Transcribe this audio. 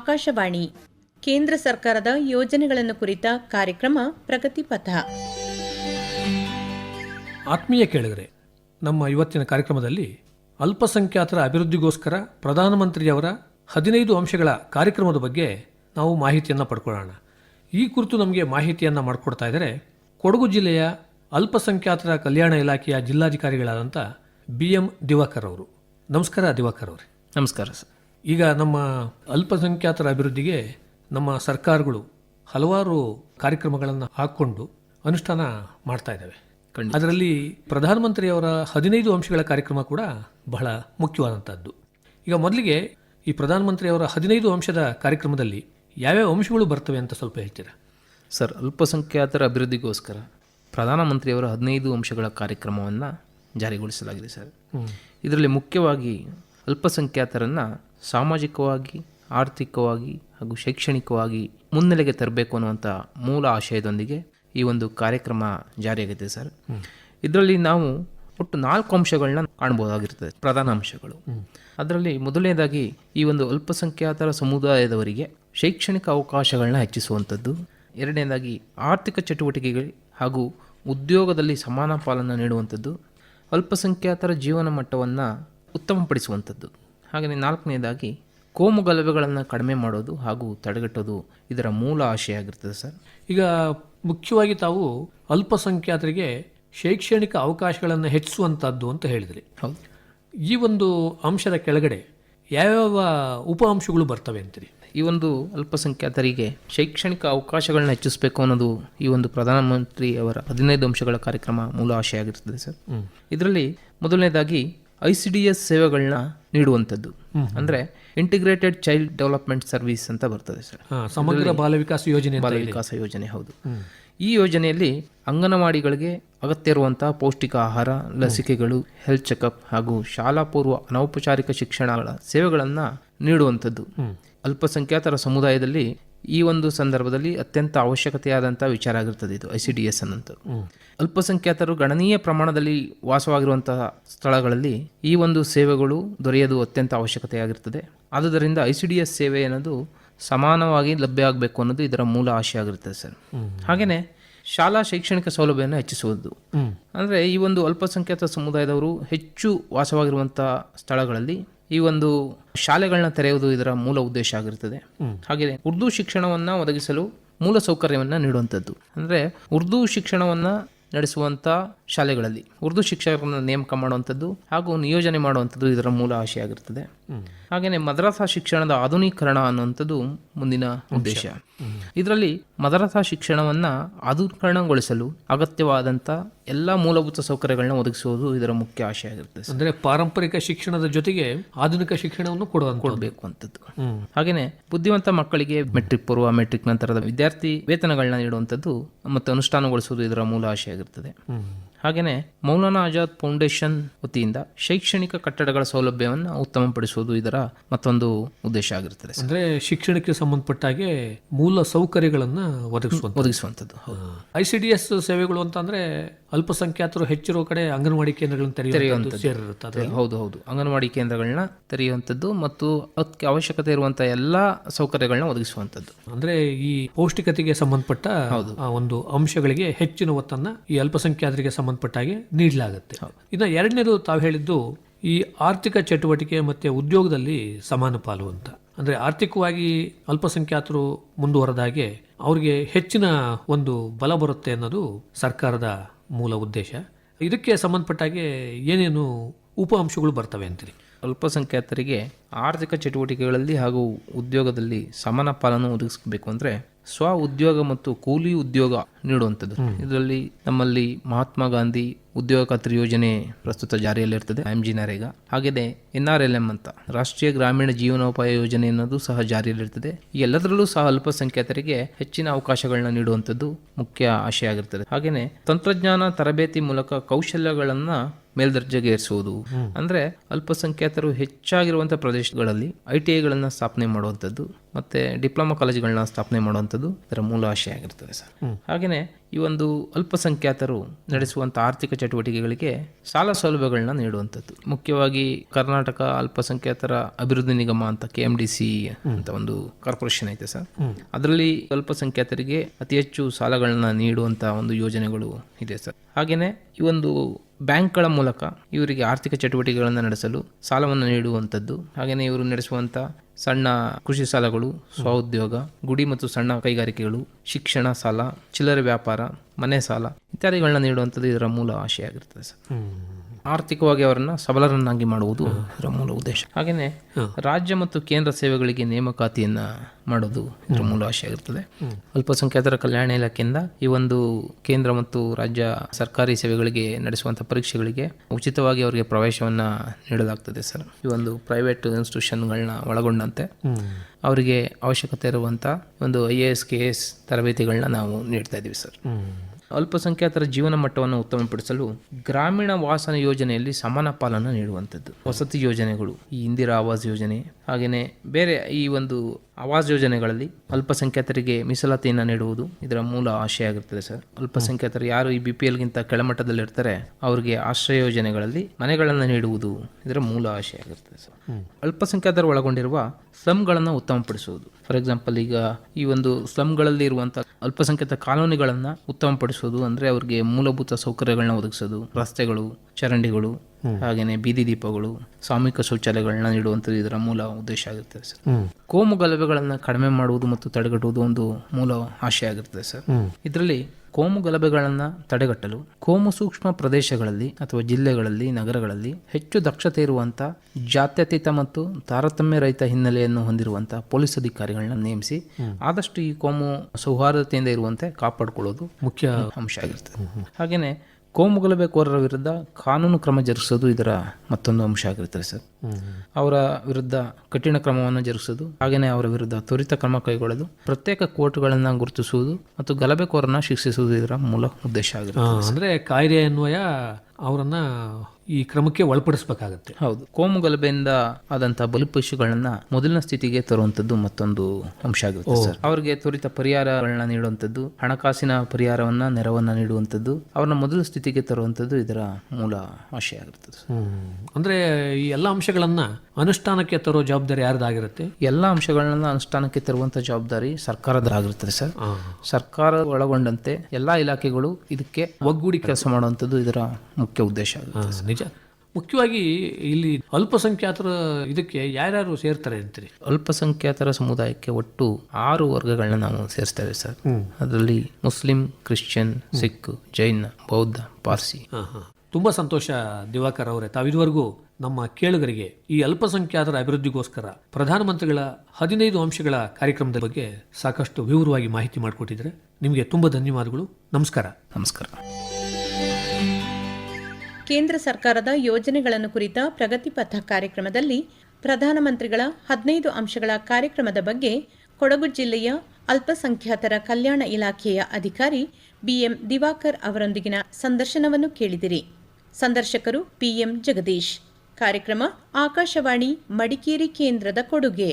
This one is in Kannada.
ಆಕಾಶವಾಣಿ. ಕೇಂದ್ರ ಸರ್ಕಾರದ ಯೋಜನೆಗಳನ್ನು ಕುರಿತ ಕಾರ್ಯಕ್ರಮ ಪ್ರಗತಿ ಪಥ. ಆತ್ಮೀಯ ಕೇಳಿದರೆ ನಮ್ಮ ಇವತ್ತಿನ ಕಾರ್ಯಕ್ರಮದಲ್ಲಿ ಅಲ್ಪಸಂಖ್ಯಾತರ ಅಭಿವೃದ್ಧಿಗೋಸ್ಕರ ಪ್ರಧಾನಮಂತ್ರಿಯವರ ಹದಿನೈದು ಅಂಶಗಳ ಕಾರ್ಯಕ್ರಮದ ಬಗ್ಗೆ ನಾವು ಮಾಹಿತಿಯನ್ನು ಪಡ್ಕೊಳ್ಳೋಣ. ಈ ಕುರಿತು ನಮಗೆ ಮಾಹಿತಿಯನ್ನು ಮಾಡಿಕೊಡ್ತಾ ಇದ್ದಾರೆ ಕೊಡಗು ಜಿಲ್ಲೆಯ ಅಲ್ಪಸಂಖ್ಯಾತರ ಕಲ್ಯಾಣ ಇಲಾಖೆಯ ಜಿಲ್ಲಾಧಿಕಾರಿಗಳಾದಂಥ ಬಿ ಎಂ ದಿವಾಕರ್ ಅವರು. ನಮಸ್ಕಾರ ದಿವಾಕರ್ ಅವರೇ. ನಮಸ್ಕಾರ ಸರ್. ಈಗ ನಮ್ಮ ಅಲ್ಪಸಂಖ್ಯಾತರ ಅಭಿವೃದ್ಧಿಗೆ ನಮ್ಮ ಸರ್ಕಾರಗಳು ಹಲವಾರು ಕಾರ್ಯಕ್ರಮಗಳನ್ನು ಹಾಕ್ಕೊಂಡು ಅನುಷ್ಠಾನ ಮಾಡ್ತಾ ಇದ್ದಾವೆ. ಅದರಲ್ಲಿ ಪ್ರಧಾನಮಂತ್ರಿಯವರ ಹದಿನೈದು ಅಂಶಗಳ ಕಾರ್ಯಕ್ರಮ ಕೂಡ ಬಹಳ ಮುಖ್ಯವಾದಂಥದ್ದು ಈಗ ಮೊದಲಿಗೆ ಈ ಪ್ರಧಾನಮಂತ್ರಿಯವರ ಹದಿನೈದು ಅಂಶದ ಕಾರ್ಯಕ್ರಮದಲ್ಲಿ ಯಾವ್ಯಾವ ಅಂಶಗಳು ಬರ್ತವೆ ಅಂತ ಸ್ವಲ್ಪ ಹೇಳ್ತೀರಾ? ಸರ್ ಅಲ್ಪಸಂಖ್ಯಾತರ ಅಭಿವೃದ್ಧಿಗೋಸ್ಕರ ಪ್ರಧಾನಮಂತ್ರಿಯವರ ಹದಿನೈದು ಅಂಶಗಳ ಕಾರ್ಯಕ್ರಮವನ್ನು ಜಾರಿಗೊಳಿಸಲಾಗಿದೆ ಸರ್. ಇದರಲ್ಲಿ ಮುಖ್ಯವಾಗಿ ಅಲ್ಪಸಂಖ್ಯಾತರನ್ನು ಸಾಮಾಜಿಕವಾಗಿ, ಆರ್ಥಿಕವಾಗಿ ಹಾಗೂ ಶೈಕ್ಷಣಿಕವಾಗಿ ಮುನ್ನೆಲೆಗೆ ತರಬೇಕು ಅನ್ನುವಂಥ ಮೂಲ ಆಶಯದೊಂದಿಗೆ ಈ ಒಂದು ಕಾರ್ಯಕ್ರಮ ಜಾರಿಯಾಗಿದೆ ಸರ್. ಇದರಲ್ಲಿ ನಾವು ಒಟ್ಟು ನಾಲ್ಕು ಅಂಶಗಳನ್ನ ಕಾಣ್ಬೋದಾಗಿರ್ತದೆ, ಪ್ರಧಾನ ಅಂಶಗಳು. ಅದರಲ್ಲಿ ಮೊದಲನೇದಾಗಿ ಈ ಒಂದು ಅಲ್ಪಸಂಖ್ಯಾತರ ಸಮುದಾಯದವರಿಗೆ ಶೈಕ್ಷಣಿಕ ಅವಕಾಶಗಳನ್ನ ಹೆಚ್ಚಿಸುವಂಥದ್ದು. ಎರಡನೇದಾಗಿ ಆರ್ಥಿಕ ಚಟುವಟಿಕೆಗಳು ಹಾಗೂ ಉದ್ಯೋಗದಲ್ಲಿ ಸಮಾನ ಪಾಲನ್ನು ನೀಡುವಂಥದ್ದು. ಅಲ್ಪಸಂಖ್ಯಾತರ ಜೀವನ ಮಟ್ಟವನ್ನು ಉತ್ತಮಪಡಿಸುವಂಥದ್ದು. ಹಾಗೆಯೇ ನಾಲ್ಕನೇದಾಗಿ ಕೋಮು ಗಲಭೆಗಳನ್ನು ಕಡಿಮೆ ಮಾಡೋದು ಹಾಗೂ ತಡೆಗಟ್ಟೋದು ಇದರ ಮೂಲ ಆಶಯ ಆಗಿರ್ತದೆ ಸರ್. ಈಗ ಮುಖ್ಯವಾಗಿ ತಾವು ಅಲ್ಪಸಂಖ್ಯಾತರಿಗೆ ಶೈಕ್ಷಣಿಕ ಅವಕಾಶಗಳನ್ನು ಹೆಚ್ಚಿಸುವಂಥದ್ದು ಅಂತ ಹೇಳಿದ್ರಿ. ಹೌದು. ಈ ಒಂದು ಅಂಶದ ಕೆಳಗಡೆ ಯಾವ್ಯಾವ ಉಪ ಅಂಶಗಳು ಬರ್ತವೆ ಅಂತೀರಿ? ಈ ಒಂದು ಅಲ್ಪಸಂಖ್ಯಾತರಿಗೆ ಶೈಕ್ಷಣಿಕ ಅವಕಾಶಗಳನ್ನ ಹೆಚ್ಚಿಸಬೇಕು ಅನ್ನೋದು ಈ ಒಂದು ಪ್ರಧಾನಮಂತ್ರಿ ಅವರ ಹದಿನೈದು ಅಂಶಗಳ ಕಾರ್ಯಕ್ರಮ ಮೂಲ ಆಶಯ ಆಗಿರ್ತದೆ ಸರ್ ಇದರಲ್ಲಿ ಮೊದಲನೇದಾಗಿ ಐ ಸಿ ಡಿ ಎಸ್ ಸೇವೆಗಳನ್ನ ನೀಡುವಂಥದ್ದು. ಅಂದರೆ ಇಂಟಿಗ್ರೇಟೆಡ್ ಚೈಲ್ಡ್ ಡೆವಲಪ್ಮೆಂಟ್ ಸರ್ವಿಸ್ ಅಂತ ಬರ್ತದೆ ಸರ್. ಸಮಗ್ರ ಬಾಲ ವಿಕಾಸ ಯೋಜನೆ ಬಾಲ ವಿಕಾಸ ಯೋಜನೆ ಹೌದು. ಈ ಯೋಜನೆಯಲ್ಲಿ ಅಂಗನವಾಡಿಗಳಿಗೆ ಅಗತ್ಯ ಇರುವಂತಹ ಪೌಷ್ಟಿಕ ಆಹಾರ ಲಸಿಕೆಗಳು ಹೆಲ್ತ್ ಚೆಕಪ್ ಹಾಗೂ ಶಾಲಾ ಪೂರ್ವ ಅನೌಪಚಾರಿಕ ಶಿಕ್ಷಣಗಳ ಸೇವೆಗಳನ್ನು ನೀಡುವಂಥದ್ದು. ಅಲ್ಪಸಂಖ್ಯಾತರ ಸಮುದಾಯದಲ್ಲಿ ಈ ಒಂದು ಸಂದರ್ಭದಲ್ಲಿ ಅತ್ಯಂತ ಅವಶ್ಯಕತೆಯಾದಂಥ ವಿಚಾರ ಆಗಿರ್ತದೆ ಇದು ಐ ಸಿ ಡಿ ಎಸ್ ಅನ್ನಂತ ಅಲ್ಪಸಂಖ್ಯಾತರು ಗಣನೀಯ ಪ್ರಮಾಣದಲ್ಲಿ ವಾಸವಾಗಿರುವಂತಹ ಸ್ಥಳಗಳಲ್ಲಿ ಈ ಒಂದು ಸೇವೆಗಳು ದೊರೆಯೋದು ಅತ್ಯಂತ ಅವಶ್ಯಕತೆಯಾಗಿರ್ತದೆ. ಆದುದರಿಂದ ಐ ಸಿ ಡಿ ಎಸ್ ಸೇವೆ ಅನ್ನೋದು ಸಮಾನವಾಗಿ ಲಭ್ಯ ಆಗಬೇಕು ಅನ್ನೋದು ಇದರ ಮೂಲ ಆಶಯ ಆಗಿರ್ತದೆ ಸರ್. ಹಾಗೆಯೇ ಶಾಲಾ ಶೈಕ್ಷಣಿಕ ಸೌಲಭ್ಯವನ್ನು ಹೆಚ್ಚಿಸುವುದು. ಅಂದರೆ ಈ ಒಂದು ಅಲ್ಪಸಂಖ್ಯಾತ ಸಮುದಾಯದವರು ಹೆಚ್ಚು ವಾಸವಾಗಿರುವಂಥ ಸ್ಥಳಗಳಲ್ಲಿ ಈ ಒಂದು ಶಾಲೆಗಳನ್ನ ತೆರೆಯುವುದು ಇದರ ಮೂಲ ಉದ್ದೇಶ ಆಗಿರ್ತದೆ. ಹಾಗೆಯೇ ಉರ್ದು ಶಿಕ್ಷಣವನ್ನು ಒದಗಿಸಲು ಮೂಲ ಸೌಕರ್ಯವನ್ನು ನೀಡುವಂಥದ್ದು. ಅಂದರೆ ಉರ್ದು ಶಿಕ್ಷಣವನ್ನು ನಡೆಸುವಂಥ ಶಾಲೆಗಳಲ್ಲಿ ಉರ್ದು ಶಿಕ್ಷಕರನ್ನ ನೇಮಕ ಮಾಡುವಂಥದ್ದು ಹಾಗೂ ನಿಯೋಜನೆ ಮಾಡುವಂಥದ್ದು ಇದರ ಮೂಲ ಆಶಯ ಆಗಿರ್ತದೆ. ಹಾಗೆಯೇ ಮದ್ರಸಾ ಶಿಕ್ಷಣದ ಆಧುನೀಕರಣ ಅನ್ನುವಂಥದ್ದು ಮುಂದಿನ ಉದ್ದೇಶ. ಇದರಲ್ಲಿ ಮದ್ರಸಾ ಶಿಕ್ಷಣವನ್ನ ಆಧುನೀಕರಣಗೊಳಿಸಲು ಅಗತ್ಯವಾದಂಥ ಎಲ್ಲ ಮೂಲಭೂತ ಸೌಕರ್ಯಗಳನ್ನ ಒದಗಿಸುವುದು ಇದರ ಮುಖ್ಯ ಆಶಯ ಆಗಿರುತ್ತೆ. ಅಂದ್ರೆ ಪಾರಂಪರಿಕ ಶಿಕ್ಷಣದ ಜೊತೆಗೆ ಆಧುನಿಕ ಶಿಕ್ಷಣವನ್ನು ಕೊಡುವ ಕೊಡಬೇಕು ಅಂತದ್ದು ಹಾಗೆಯೇ ಬುದ್ಧಿವಂತ ಮಕ್ಕಳಿಗೆ ಮೆಟ್ರಿಕ್ ಪೂರ್ವ ಮೆಟ್ರಿಕ್ ನಂತರದ ವಿದ್ಯಾರ್ಥಿ ವೇತನಗಳನ್ನ ನೀಡುವಂಥದ್ದು ಮತ್ತು ಅನುಷ್ಠಾನಗೊಳಿಸುವುದು ಇದರ ಮೂಲ ಆಶಯ ಆಗಿರ್ತದೆ. ಹಾಗೆಯೇ ಮೌಲಾನಾ ಆಜಾದ್ ಫೌಂಡೇಶನ್ ವತಿಯಿಂದ ಶೈಕ್ಷಣಿಕ ಕಟ್ಟಡಗಳ ಸೌಲಭ್ಯವನ್ನು ಉತ್ತಮಪಡಿಸುವುದು ಇದರ ಮತ್ತೊಂದು ಉದ್ದೇಶ ಆಗಿರುತ್ತದೆ. ಅಂದ್ರೆ ಶಿಕ್ಷಣಕ್ಕೆ ಸಂಬಂಧಪಟ್ಟ ಹಾಗೆ ಮೂಲ ಸೌಕರ್ಯಗಳನ್ನು ಒದಗಿಸುವಂತ ಒದಗಿಸುವಂಥದ್ದು ಐ ಸಿ ಡಿ ಎಸ್ ಸೇವೆಗಳು ಅಂತಂದ್ರೆ ಅಲ್ಪಸಂಖ್ಯಾತರು ಹೆಚ್ಚಿರೋ ಕಡೆ ಅಂಗನವಾಡಿ ಕೇಂದ್ರಗಳನ್ನು ತೆರೆಯುವಂಥದ್ದು ಹೌದು ಹೌದು. ಅಂಗನವಾಡಿ ಕೇಂದ್ರಗಳನ್ನ ತೆರೆಯುವಂಥದ್ದು ಮತ್ತು ಅದಕ್ಕೆ ಅವಶ್ಯಕತೆ ಇರುವಂತಹ ಎಲ್ಲ ಸೌಕರ್ಯಗಳನ್ನ ಒದಗಿಸುವಂಥದ್ದು. ಅಂದ್ರೆ ಈ ಪೌಷ್ಟಿಕತೆಗೆ ಸಂಬಂಧಪಟ್ಟ ಒಂದು ಅಂಶಗಳಿಗೆ ಹೆಚ್ಚಿನ ಒತ್ತನ್ನ ಈ ಅಲ್ಪಸಂಖ್ಯಾತರಿಗೆ ಸಂಬಂಧಪಟ್ಟ ಹಾಗೆ ನೀಡಲಾಗುತ್ತೆ. ಇನ್ನು ಎರಡನೇದು ತಾವು ಹೇಳಿದ್ದು ಈ ಆರ್ಥಿಕ ಚಟುವಟಿಕೆ ಮತ್ತೆ ಉದ್ಯೋಗದಲ್ಲಿ ಸಮಾನ ಪಾಲು ಅಂತ. ಅಂದ್ರೆ ಆರ್ಥಿಕವಾಗಿ ಅಲ್ಪಸಂಖ್ಯಾತರು ಮುಂದುವರೆದಾಗೆ ಅವ್ರಿಗೆ ಹೆಚ್ಚಿನ ಒಂದು ಬಲ ಬರುತ್ತೆ ಅನ್ನೋದು ಸರ್ಕಾರದ ಮೂಲ ಉದ್ದೇಶ. ಇದಕ್ಕೆ ಸಂಬಂಧಪಟ್ಟಾಗೆ ಏನೇನು ಉಪ ಅಂಶಗಳು ಬರ್ತವೆ ಅಂತೀರಿ? ಅಲ್ಪಸಂಖ್ಯಾತರಿಗೆ ಆರ್ಥಿಕ ಚಟುವಟಿಕೆಗಳಲ್ಲಿ ಹಾಗೂ ಉದ್ಯೋಗದಲ್ಲಿ ಸಮಾನ ಪಾಲನ್ನು ಒದಗಿಸಬೇಕು ಅಂದರೆ ಸ್ವ ಉದ್ಯೋಗ ಮತ್ತು ಕೂಲಿ ಉದ್ಯೋಗ ನೀಡುವಂಥದ್ದು. ಇದರಲ್ಲಿ ನಮ್ಮಲ್ಲಿ ಮಹಾತ್ಮ ಗಾಂಧಿ ಉದ್ಯೋಗ ಖಾತ್ರಿ ಯೋಜನೆ ಪ್ರಸ್ತುತ ಜಾರಿಯಲ್ಲಿರ್ತದೆ ಎಂ ಜಿ ನರೇಗಾ ಹಾಗೆಯೇ ಎನ್ ಆರ್ ಎಲ್ ಎಂ ಅಂತ ರಾಷ್ಟ್ರೀಯ ಗ್ರಾಮೀಣ ಜೀವನೋಪಾಯ ಯೋಜನೆ ಅನ್ನೋದು ಸಹ ಜಾರಿಯಲ್ಲಿರ್ತದೆ. ಈ ಎಲ್ಲದರಲ್ಲೂ ಸಹ ಅಲ್ಪಸಂಖ್ಯಾತರಿಗೆ ಹೆಚ್ಚಿನ ಅವಕಾಶಗಳನ್ನ ನೀಡುವಂಥದ್ದು ಮುಖ್ಯ ಆಶಯ ಆಗಿರ್ತದೆ. ಹಾಗೆಯೇ ತಂತ್ರಜ್ಞಾನ ತರಬೇತಿ ಮೂಲಕ ಕೌಶಲ್ಯಗಳನ್ನ ಮೇಲ್ದರ್ಜೆಗೆ ಏರಿಸುವುದು. ಅಂದ್ರೆ ಅಲ್ಪಸಂಖ್ಯಾತರು ಹೆಚ್ಚಾಗಿರುವಂಥ ಪ್ರದೇಶಗಳಲ್ಲಿ ಐ ಟಿ ಐಗಳನ್ನು ಸ್ಥಾಪನೆ ಮಾಡುವಂಥದ್ದು ಮತ್ತು ಡಿಪ್ಲೊಮಾ ಕಾಲೇಜುಗಳನ್ನ ಸ್ಥಾಪನೆ ಮಾಡುವಂಥದ್ದು ಇದರ ಮೂಲ ಆಶಯ ಆಗಿರ್ತದೆ ಸರ್. ಹಾಗೆಯೇ ಈ ಒಂದು ಅಲ್ಪಸಂಖ್ಯಾತರು ನಡೆಸುವಂಥ ಆರ್ಥಿಕ ಚಟುವಟಿಕೆಗಳಿಗೆ ಸಾಲ ಸೌಲಭ್ಯಗಳನ್ನ ನೀಡುವಂಥದ್ದು. ಮುಖ್ಯವಾಗಿ ಕರ್ನಾಟಕ ಅಲ್ಪಸಂಖ್ಯಾತರ ಅಭಿವೃದ್ಧಿ ನಿಗಮ ಅಂತ ಕೆ ಎಂ ಡಿ ಸಿ ಅಂತ ಒಂದು ಕಾರ್ಪೊರೇಷನ್ ಐತೆ ಸರ್. ಅದರಲ್ಲಿ ಅಲ್ಪಸಂಖ್ಯಾತರಿಗೆ ಅತಿ ಹೆಚ್ಚು ಸಾಲಗಳನ್ನ ನೀಡುವಂಥ ಒಂದು ಯೋಜನೆಗಳು ಇದೆ ಸರ್. ಹಾಗೆಯೇ ಈ ಒಂದು ಬ್ಯಾಂಕ್ಗಳ ಮೂಲಕ ಇವರಿಗೆ ಆರ್ಥಿಕ ಚಟುವಟಿಕೆಗಳನ್ನು ನಡೆಸಲು ಸಾಲವನ್ನು ನೀಡುವಂಥದ್ದು. ಹಾಗೆಯೇ ಇವರು ನಡೆಸುವಂಥ ಸಣ್ಣ ಕೃಷಿ ಸಾಲಗಳು, ಸ್ವಉದ್ಯೋಗ, ಗುಡಿ ಮತ್ತು ಸಣ್ಣ ಕೈಗಾರಿಕೆಗಳು, ಶಿಕ್ಷಣ ಸಾಲ, ಚಿಲ್ಲರೆ ವ್ಯಾಪಾರ, ಮನೆ ಸಾಲ ಇತ್ಯಾದಿಗಳನ್ನ ನೀಡುವಂಥದ್ದು ಇದರ ಮೂಲ ಆಶಯ ಆಗಿರ್ತದೆ ಸರ್ ಆರ್ಥಿಕವಾಗಿ ಅವರನ್ನು ಸಬಲರನ್ನಾಗಿ ಮಾಡುವುದು ಇದರ ಮೂಲ ಉದ್ದೇಶ. ಹಾಗೆಯೇ ರಾಜ್ಯ ಮತ್ತು ಕೇಂದ್ರ ಸೇವೆಗಳಿಗೆ ನೇಮಕಾತಿಯನ್ನು ಮಾಡೋದು ಇದರ ಮೂಲ ಆಶಯ ಆಗಿರ್ತದೆ. ಅಲ್ಪಸಂಖ್ಯಾತರ ಕಲ್ಯಾಣ ಇಲಾಖೆಯಿಂದ ಈ ಒಂದು ಕೇಂದ್ರ ಮತ್ತು ರಾಜ್ಯ ಸರ್ಕಾರಿ ಸೇವೆಗಳಿಗೆ ನಡೆಸುವಂಥ ಪರೀಕ್ಷೆಗಳಿಗೆ ಉಚಿತವಾಗಿ ಅವರಿಗೆ ಪ್ರವೇಶವನ್ನ ನೀಡಲಾಗ್ತದೆ ಸರ್. ಈ ಒಂದು ಪ್ರೈವೇಟ್ ಇನ್ಸ್ಟಿಟ್ಯೂಷನ್ಗಳನ್ನ ಒಳಗೊಂಡಂತೆ ಅವರಿಗೆ ಅವಶ್ಯಕತೆ ಇರುವಂಥ ಒಂದು I A S K S ತರಬೇತಿಗಳನ್ನ ನಾವು ನೀಡ್ತಾ ಇದ್ದೀವಿ ಸರ್. ಅಲ್ಪಸಂಖ್ಯಾತರ ಜೀವನ ಮಟ್ಟವನ್ನು ಉತ್ತಮಪಡಿಸಲು ಗ್ರಾಮೀಣ ವಾಸನ ಯೋಜನೆಯಲ್ಲಿ ಸಮಾನ ಪಾಲನ್ನು ನೀಡುವಂಥದ್ದು. ವಸತಿ ಯೋಜನೆಗಳು, ಈ ಇಂದಿರಾ ಆವಾಸ್ ಯೋಜನೆ ಹಾಗೆಯೇ ಬೇರೆ ಈ ಒಂದು ಆವಾಸ್ ಯೋಜನೆಗಳಲ್ಲಿ ಅಲ್ಪಸಂಖ್ಯಾತರಿಗೆ ಮೀಸಲಾತಿಯನ್ನು ನೀಡುವುದು ಇದರ ಮೂಲ ಆಶಯ ಆಗಿರ್ತದೆ ಸರ್. ಅಲ್ಪಸಂಖ್ಯಾತರು ಯಾರು ಈ ಬಿ ಪಿ ಎಲ್ಗಿಂತ ಕೆಳಮಟ್ಟದಲ್ಲಿ ಇರ್ತಾರೆ ಅವರಿಗೆ ಆಶ್ರಯ ಯೋಜನೆಗಳಲ್ಲಿ ಮನೆಗಳನ್ನು ನೀಡುವುದು ಇದರ ಮೂಲ ಆಶಯ ಆಗಿರ್ತದೆ ಸರ್. ಅಲ್ಪಸಂಖ್ಯಾತರು ಒಳಗೊಂಡಿರುವ ಸ್ಲಮ್ಗಳನ್ನು ಉತ್ತಮಪಡಿಸುವುದು. ಫಾರ್ ಎಕ್ಸಾಂಪಲ್ ಈಗ ಈ ಒಂದು ಸ್ಲಮ್ಗಳಲ್ಲಿ ಇರುವಂಥ ಅಲ್ಪಸಂಖ್ಯಾತ ಕಾಲೋನಿಗಳನ್ನು ಉತ್ತಮಪಡಿಸುವುದು ಅಂದರೆ ಅವರಿಗೆ ಮೂಲಭೂತ ಸೌಕರ್ಯಗಳನ್ನ ಒದಗಿಸೋದು ರಸ್ತೆಗಳು ಚರಂಡಿಗಳು ಹಾಗೆಯೇ ಬೀದಿ ದೀಪಗಳು ಸಾಮೂಹಿಕ ಶೌಚಾಲಯಗಳನ್ನ ನೀಡುವಂಥದ್ದು ಇದರ ಮೂಲ ಉದ್ದೇಶ ಆಗಿರ್ತದೆ ಸರ್. ಕೋಮು ಗಲಭೆಗಳನ್ನು ಕಡಿಮೆ ಮಾಡುವುದು ಮತ್ತು ತಡೆಗಟ್ಟುವುದು ಒಂದು ಮೂಲ ಆಶಯ ಆಗಿರ್ತದೆ ಸರ್. ಇದರಲ್ಲಿ ಕೋಮು ಗಲಭೆಗಳನ್ನು ತಡೆಗಟ್ಟಲು ಕೋಮು ಸೂಕ್ಷ್ಮ ಪ್ರದೇಶಗಳಲ್ಲಿ ಅಥವಾ ಜಿಲ್ಲೆಗಳಲ್ಲಿ ನಗರಗಳಲ್ಲಿ ಹೆಚ್ಚು ದಕ್ಷತೆ ಇರುವಂಥ ಜಾತ್ಯತೀತ ಮತ್ತು ತಾರತಮ್ಯ ರಹಿತ ಹಿನ್ನೆಲೆಯನ್ನು ಹೊಂದಿರುವಂಥ ಪೊಲೀಸ್ ಅಧಿಕಾರಿಗಳನ್ನ ನೇಮಿಸಿ ಆದಷ್ಟು ಈ ಕೋಮು ಸೌಹಾರ್ದತೆಯಿಂದ ಇರುವಂತೆ ಕಾಪಾಡಿಕೊಳ್ಳೋದು ಮುಖ್ಯ ಅಂಶ ಆಗಿರ್ತದೆ. ಹಾಗೆಯೇ ಕೋಮುಗಲಭೆಕೋರರ ವಿರುದ್ಧ ಕಾನೂನು ಕ್ರಮ ಜರುಗಿಸೋದು ಇದರ ಮತ್ತೊಂದು ಅಂಶ ಆಗಿರ್ತದೆ ಸರ್. ಅವರ ವಿರುದ್ಧ ಕಠಿಣ ಕ್ರಮವನ್ನು ಜರುಗಿಸೋದು ಹಾಗೆಯೇ ಅವರ ವಿರುದ್ಧ ತ್ವರಿತ ಕ್ರಮ ಕೈಗೊಳ್ಳೋದು ಪ್ರತ್ಯೇಕ ಕೋರ್ಟ್ಗಳನ್ನು ಗುರುತಿಸುವುದು ಮತ್ತು ಗಲಭೆಕೋರನ್ನ ಶಿಕ್ಷಿಸುವುದು ಇದರ ಮೂಲ ಉದ್ದೇಶ ಆಗಿರುತ್ತೆ ಅಂದರೆ ಅಂದ್ರೆ ಕಾಯ್ದೆ ಅನ್ವಯ ಅವರನ್ನ ಈ ಕ್ರಮಕ್ಕೆ ಒಳಪಡಿಸಬೇಕಾಗುತ್ತೆ. ಹೌದು. ಕೋಮು ಗಲಭೆಯಿಂದ ಆದಂತಹ ಬಲಿಪಶುಗಳನ್ನ ಮೊದಲಿನ ಸ್ಥಿತಿಗೆ ತರುವಂತದ್ದು ಮತ್ತೊಂದು ಅಂಶ ಆಗುತ್ತೆ ಸರ್. ಅವರಿಗೆ ತ್ವರಿತ ಪರಿಹಾರಗಳನ್ನ ನೀಡುವಂಥದ್ದು ಹಣಕಾಸಿನ ಪರಿಹಾರವನ್ನ ನೆರವನ್ನ ನೀಡುವಂಥದ್ದು ಅವ್ರನ್ನ ಮೊದಲ ಸ್ಥಿತಿಗೆ ತರುವಂಥದ್ದು ಇದರ ಮೂಲ ಆಶಯ ಆಗಿರ್ತದೆ ಅಂದ್ರೆ ಈ ಎಲ್ಲ ಅಂಶಗಳನ್ನ ಅನುಷ್ಠಾನಕ್ಕೆ ತರೋ ಜವಾಬ್ದಾರಿ ಯಾರ್ದಾಗಿರುತ್ತೆ? ಎಲ್ಲ ಅಂಶಗಳನ್ನ ಅನುಷ್ಠಾನಕ್ಕೆ ತರುವಂತ ಜವಾಬ್ದಾರಿ ಸರ್ಕಾರದಾಗಿರ್ತದೆ ಸರ್. ಸರ್ಕಾರ ಒಳಗೊಂಡಂತೆ ಎಲ್ಲಾ ಇಲಾಖೆಗಳು ಇದಕ್ಕೆ ಒಗ್ಗೂಡಿ ಕೆಲಸ ಮಾಡುವಂಥದ್ದು ಇದರ ಮುಖ್ಯ ಉದ್ದೇಶ ಆಗುತ್ತೆ ನಿಜ ಮುಖ್ಯವಾಗಿ ಇಲ್ಲಿ ಅಲ್ಪಸಂಖ್ಯಾತರ ಇದಕ್ಕೆ ಯಾರ್ಯಾರು ಸೇರ್ತಾರೆ ಅಂತೀರಿ? ಅಲ್ಪಸಂಖ್ಯಾತರ ಸಮುದಾಯಕ್ಕೆ ಒಟ್ಟು ಆರು ವರ್ಗಗಳನ್ನ ನಾವು ಸೇರಿಸ್ತೇವೆ ಸರ್. ಅದರಲ್ಲಿ ಮುಸ್ಲಿಂ ಕ್ರಿಶ್ಚಿಯನ್ ಸಿಖ್ ಜೈನ ಬೌದ್ಧ ಪಾರ್ಸಿ. ತುಂಬಾ ಸಂತೋಷ ದಿವಾಕರ್ ಅವರೇ. ತಾವಿದುವರೆಗೂ ನಮ್ಮ ಕೇಳುಗರಿಗೆ ಈ ಅಲ್ಪಸಂಖ್ಯಾತರ ಅಭಿವೃದ್ಧಿಗೋಸ್ಕರ ಪ್ರಧಾನಮಂತ್ರಿಗಳ ಹದಿನೈದು ಅಂಶಗಳ ಕಾರ್ಯಕ್ರಮದ ಬಗ್ಗೆ ಸಾಕಷ್ಟು ವಿವರವಾಗಿ ಮಾಹಿತಿ ಮಾಡಿಕೊಟ್ಟಿದ್ರೆ. ನಿಮಗೆ ತುಂಬಾ ಧನ್ಯವಾದಗಳು. ನಮಸ್ಕಾರ. ನಮಸ್ಕಾರ. ಕೇಂದ್ರ ಸರ್ಕಾರದ ಯೋಜನೆಗಳನ್ನು ಕುರಿತ ಪ್ರಗತಿಪಥ ಕಾರ್ಯಕ್ರಮದಲ್ಲಿ ಪ್ರಧಾನಮಂತ್ರಿಗಳ ಹದಿನೈದು ಅಂಶಗಳ ಕಾರ್ಯಕ್ರಮದ ಬಗ್ಗೆ ಕೊಡಗು ಜಿಲ್ಲೆಯ ಅಲ್ಪಸಂಖ್ಯಾತರ ಕಲ್ಯಾಣ ಇಲಾಖೆಯ ಅಧಿಕಾರಿ ಬಿಎಂ ದಿವಾಕರ್ ಅವರೊಂದಿಗಿನ ಸಂದರ್ಶನವನ್ನು ಕೇಳಿದಿರಿ. ಸಂದರ್ಶಕರು ಪಿಎಂ ಜಗದೀಶ್. ಕಾರ್ಯಕ್ರಮ ಆಕಾಶವಾಣಿ ಮಡಿಕೇರಿ ಕೇಂದ್ರದ ಕೊಡುಗೆ.